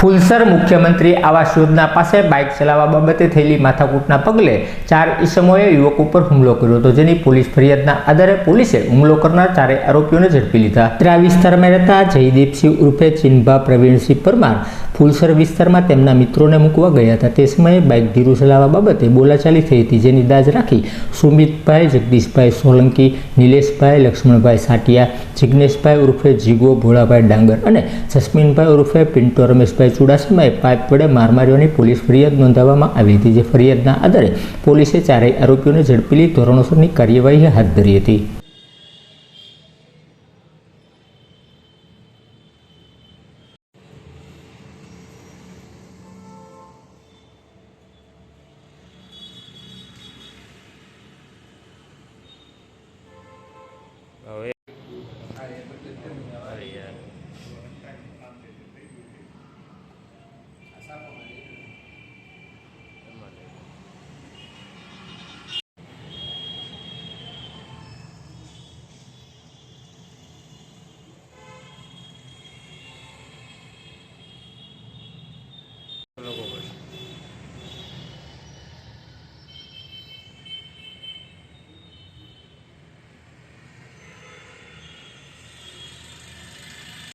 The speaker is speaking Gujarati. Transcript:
ફુલસર મુખ્યમંત્રી આવાસ યોજના પાસે બાઇક ચલાવવા બાબતે થયેલી માથાકૂટના પગલે ચાર ઈસમોએ યુવક ઉપર હુમલો કર્યો હતો, જેની પોલીસ ફરિયાદના આધારે પોલીસે હુમલો કરનાર ચારે આરોપીઓને ઝડપી લીધા. ત્રા વિસ્તારમાં રહેતા જયદીપસિંહ ઉર્ફે ચિનભા પ્રવીણસિંહ પરમાર ફુલસર વિસ્તારમાં તેમના મિત્રોને મૂકવા ગયા હતા. તે સમયે બાઇક ધીરું ચલાવવા બાબતે બોલાચાલી થઈ હતી, જેની દાજ રાખી સુમિતભાઈ, જગદીશભાઈ સોલંકી, નિલેશભાઈ, લક્ષ્મણભાઈ સાટિયા, જિગ્નેશભાઈ ઉર્ફે જીગો, ભોળાભાઈ ડાંગર અને જસ્મીનભાઈ ઉર્ફે પિન્ટો રમેશભાઈ ચુડાસમાએ પાઇપ વડે માર માર્યોની પોલીસ ફરિયાદ નોંધાવવામાં આવી હતી, જે ફરિયાદના આધારે પોલીસે ચારેય આરોપીઓને ઝડપી લઈ ધોરણોસરની કાર્યવાહી હાથ ધરી હતી. હવે